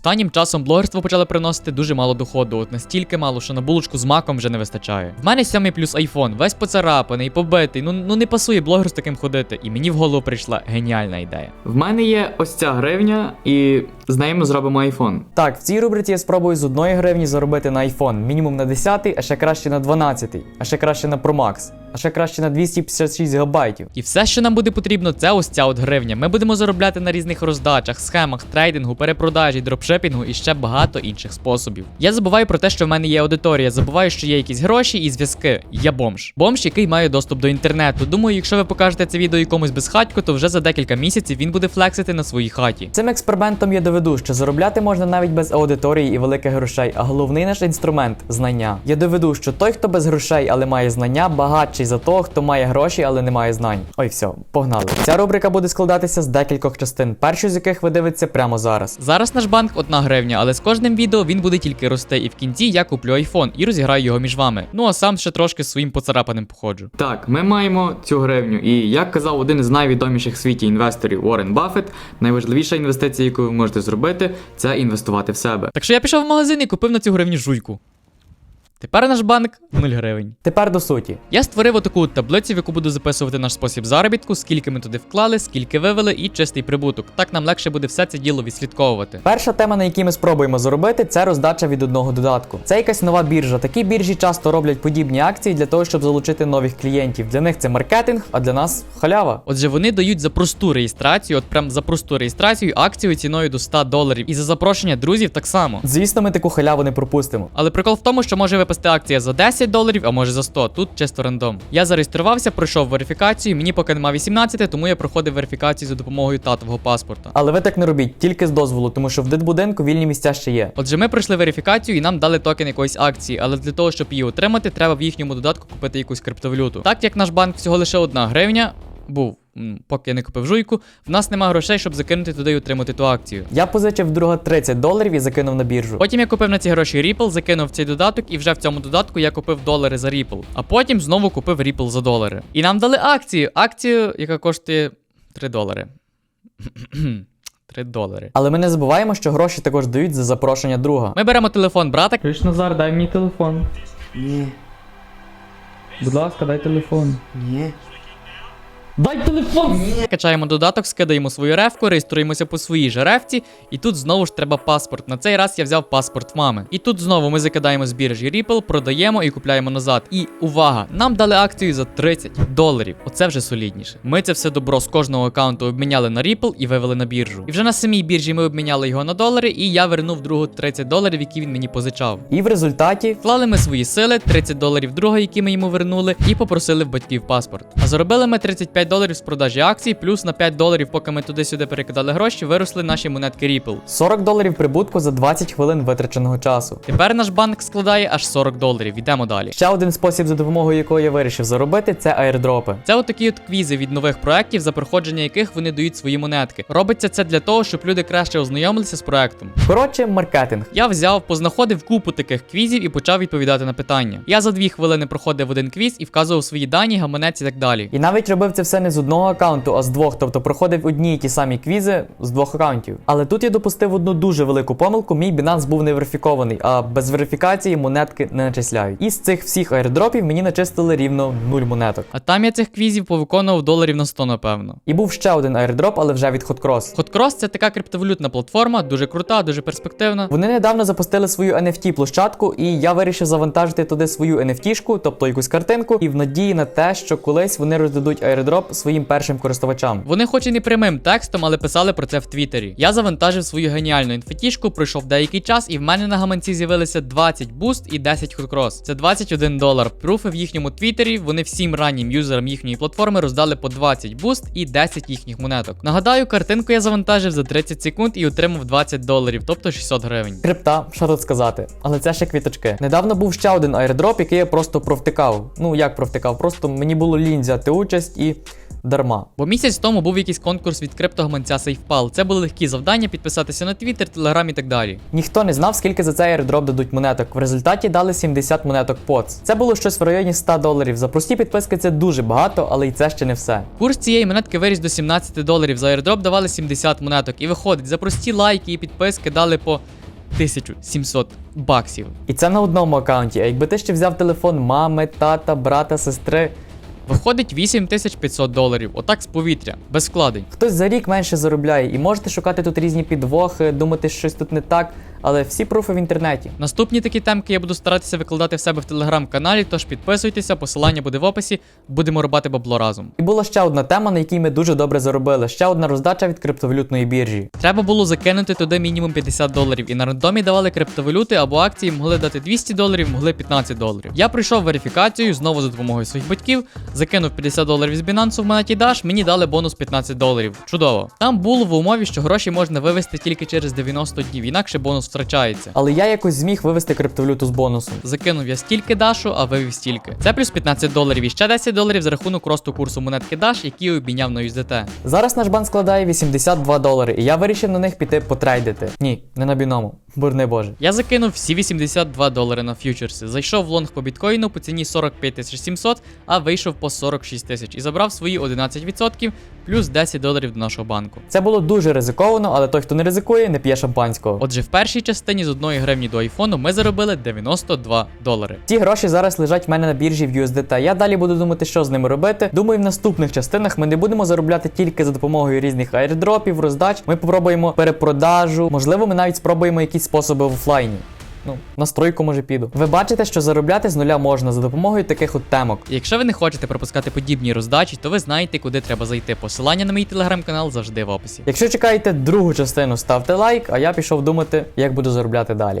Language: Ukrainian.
Останнім часом блогерство почало приносити дуже мало доходу, от настільки мало, що на булочку з маком вже не вистачає. В мене 7 плюс айфон, весь поцарапаний, побитий. Ну ну не пасує блогер з таким ходити. І мені в голову прийшла геніальна ідея. В мене є ось ця гривня, і з нею ми зробимо айфон. Так, в цій рубриці я спробую з одної гривні заробити на iPhone. Мінімум на 10, а ще краще на 12, а ще краще на Pro Max, а ще краще на 256 гігабайтів. І все, що нам буде потрібно, це ось ця от гривня. Ми будемо заробляти на різних роздачах, схемах, трейдингу, перепродажі, дропшипінгу і ще багато інших способів. Я забуваю про те, що в мене є аудиторія, забуваю, що є якісь гроші і зв'язки. Я бомж. Бомж, який має доступ до інтернету. Думаю, якщо ви покажете це відео якомусь безхатьку, то вже за декілька місяців він буде флексити на своїй хаті. Цим експериментом я доведу, що заробляти можна навіть без аудиторії і великих грошей, а головний наш інструмент знання. Я доведу, що той, хто без грошей, але має знання, багатший за того, хто має гроші, але не має знань. Ой, все, погнали. Ця рубрика буде складатися з декількох частин, першу з яких ви дивитеся прямо зараз. Зараз наш банк одна гривня, але з кожним відео він буде тільки рости, і в кінці я куплю айфон і розіграю його між вами. Ну а сам ще трошки своїм поцарапаним походжу. Так, ми маємо цю гривню. І як казав один з найвідоміших в світі інвесторів Уоррен Баффет, найважливіша інвестиція, яку ви можете зробити, це інвестувати в себе. Так що я пішов в магазин і купив на цю гривні жуйку. Тепер наш банк 0 гривень. Тепер до суті. Я створив отаку таблицю, в яку буду записувати наш спосіб заробітку, скільки ми туди вклали, скільки вивели і чистий прибуток. Так нам легше буде все це діло відслідковувати. Перша тема, на якій ми спробуємо заробити, це роздача від одного додатку. Це якась нова біржа. Такі біржі часто роблять подібні акції для того, щоб залучити нових клієнтів. Для них це маркетинг, а для нас халява. Отже, вони дають за просту реєстрацію, от прям за просту реєстрацію акцію ціною до 100 доларів. І за запрошення друзів так само. Звісно, ми таку халяву не пропустимо. Але прикол в тому, що може випасти акція за 10 доларів, а може за 100. Тут чисто рандом. Я зареєструвався, пройшов верифікацію. Мені поки нема 18, тому я проходив верифікацію за допомогою татового паспорта. Але ви так не робіть, тільки з дозволу, тому що в дитбудинку вільні місця ще є. Отже, ми пройшли верифікацію і нам дали токен якоїсь акції, але для того, щоб її отримати, треба в їхньому додатку купити якусь криптовалюту. Так як наш банк всього лише одна гривня. Був, поки я не купив жуйку, в нас нема грошей, щоб закинути туди і отримати ту акцію. Я позичив друга 30 доларів і закинув на біржу. Потім я купив на ці гроші Ripple, закинув в цей додаток, і вже в цьому додатку я купив долари за Ripple. А потім знову купив Ripple за долари. І нам дали акцію. Акцію, яка коштує 3 долари. 3 долари. Але ми не забуваємо, що гроші також дають за запрошення друга. Ми беремо телефон брата, Криш Назар, дай мені телефон. Ні, Будь ласка, дай телефон. ні. Дай телефон! Качаємо додаток, скидаємо свою ревку, реєструємося по своїй же ревці, і тут знову ж треба паспорт. На цей раз я взяв паспорт мами. І тут знову ми закидаємо з біржі Ripple, продаємо і купляємо назад. І увага! Нам дали акцію за 30 доларів. Оце вже солідніше. Ми це все добро з кожного аккаунту обміняли на Ripple і вивели на біржу. І вже на самій біржі ми обміняли його на долари, і я вернув другу 30 доларів, які він мені позичав. І в результаті Вклали ми свої сили, 30 доларів друга, які ми йому вернули, і попросили в батьків паспорт. А заробили ми 35 доларів з продажі акцій, плюс на 5 доларів, поки ми туди-сюди перекидали гроші, виросли наші монетки Ripple. 40 доларів прибутку за 20 хвилин витраченого часу. Тепер наш банк складає аж 40 доларів. Йдемо далі. Ще один спосіб, за допомогою якого я вирішив заробити, це аірдропи. Це отакі от квізи від нових проєктів, за проходження яких вони дають свої монетки. Робиться це для того, щоб люди краще ознайомилися з проектом. Коротше, маркетинг. Я взяв, познаходив купу таких квізів і почав відповідати на питання. Я за дві хвилини проходив один квіз і вказував свої дані, гаманець і так далі. І навіть робив це все не з одного аккаунту, а з двох, тобто проходив одні й ті самі квізи з двох аккаунтів. Але тут я допустив одну дуже велику помилку. Мій Binance був не верифікований, а без верифікації монетки не начисляють. І з цих всіх аірдропів мені начистили рівно 0 монеток. А там я цих квізів повиконував доларів на 100, напевно. І був ще один аірдроп, але вже від Hotcross. Hotcross – це така криптовалютна платформа, дуже крута, дуже перспективна. Вони недавно запустили свою NFT площадку, і я вирішив завантажити туди свою NFT-шку, тобто якусь картинку, і в надії на те, що колись вони роздадуть аірдроп своїм першим користувачам. Вони хоч і не прямим текстом, але писали про це в Твіттері. Я завантажив свою геніальну інфетішку, пройшов деякий час, і в мене на гаманці з'явилися 20 буст і 10 Hotcross. Це 21 долар. Пруфи в їхньому твіттері. Вони всім раннім юзерам їхньої платформи роздали по 20 буст і 10 їхніх монеток. Нагадаю, картинку я завантажив за 30 секунд і отримав 20 доларів, тобто 600 гривень. Крипта, що тут сказати, але це ще квіточки. Недавно був ще один аірдроп, який я просто провтикав. Ну як провтикав, просто мені було лінь взяти участь і дарма. Бо місяць тому був якийсь конкурс від криптогаманця SafePal. Це були легкі завдання, підписатися на Twitter, Telegram і так далі. Ніхто не знав, скільки за цей airdrop дадуть монеток. В результаті дали 70 монеток поц. Це було щось в районі 100 доларів. За прості підписки це дуже багато, але і це ще не все. Курс цієї монетки виріс до 17 доларів. За airdrop давали 70 монеток. І виходить, за прості лайки і підписки дали по 1700 баксів. І це на одному аккаунті. А якби ти ще взяв телефон мами, тата, брата, сестри, Виходить 8500 доларів. Отак з повітря, без вкладень. хтось за рік менше заробляє, і можете шукати тут різні підвохи, думати, що щось тут не так, але всі пруфи в інтернеті. Наступні такі темки я буду старатися викладати в себе в телеграм-каналі, тож підписуйтеся, посилання буде в описі. Будемо рубати бабло разом. І була ще одна тема, на якій ми дуже добре заробили. Ще одна роздача від криптовалютної біржі. Треба було закинути туди мінімум 50 доларів, і на рандомі давали криптовалюти або акції, могли дати 200 доларів, могли 15 доларів. Я пройшов верифікацію знову за допомогою своїх батьків, закинув 50 доларів з Binance в монеті Dash, мені дали бонус 15 доларів. Чудово. Там було в умові, що гроші можна вивести тільки через 90 днів, інакше бонус втрачається. Але я якось зміг вивести криптовалюту з бонусом. Закинув я стільки Дашу, а вивів стільки. Це плюс 15 доларів і ще 10 доларів за рахунок росту курсу монетки Dash, який обміняв на USDT. Зараз наш банк складає 82 долари, і я вирішив на них піти потрейдити. Ні, не на біному. Бурни боже. Я закинув всі 82 долари на фьючерси. Зайшов в лонг по біткоїну по ціні 45 700, а вийшов по 46 тисяч і забрав свої 11% плюс 10 доларів до нашого банку. Це було дуже ризиковано, але той, хто не ризикує, не п'є шампанського. Отже, в першій частині з 1 гривні до айфону ми заробили 92 долари. Ці гроші зараз лежать в мене на біржі в USDT. Я далі буду думати, що з ними робити. Думаю, в наступних частинах ми не будемо заробляти тільки за допомогою різних айрдропів, роздач. Ми попробуємо перепродажу. Можливо, ми навіть спробуємо якісь способи в офлайні. Ну, на стройку може піду. Ви бачите, що заробляти з нуля можна за допомогою таких от темок. Якщо ви не хочете пропускати подібні роздачі, то ви знаєте, куди треба зайти. Посилання на мій телеграм-канал завжди в описі. Якщо чекаєте другу частину, ставте лайк, а я пішов думати, як буду заробляти далі.